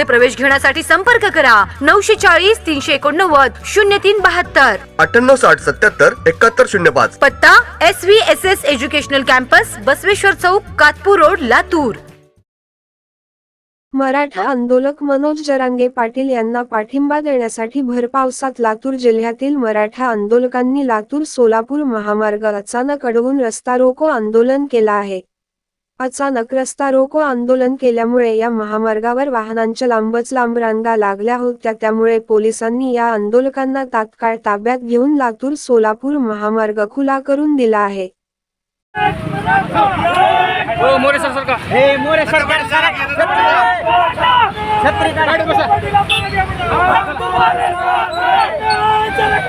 प्रवेश घेण्यासाठी संपर्क करा. नऊशे चाळीस तीनशे एकोणनव्वद शून्य तीन बहात्तर. अठ्ठ्याण्णव साठ सत्याहत्तर एकाहत्तर शून्य पाच. पत्ता S V S S educational campus Basaveshwar चौक कातपूर रोड लातूर. मराठा आंदोलक मनोज जरांगे पाटील यांना पाठिंबा देण्यासाठी भर पावसात लातूर जिल्ह्यातील मराठा आंदोलकांनी लातूर सोलापूर महामार्ग अचानक अडवून रस्ता रोको आंदोलन केला आहे. अचानक रस्ता रोको आंदोलन केल्यामुळे या महामार्गावर वाहनांच्या लांबच लांब रांगा लागल्या होत्या. त्यामुळे पोलिसांनी या आंदोलकांना तात्काळ ताब्यात घेऊन लातूर सोलापूर महामार्ग खुला करून दिला आहे. हो सरकार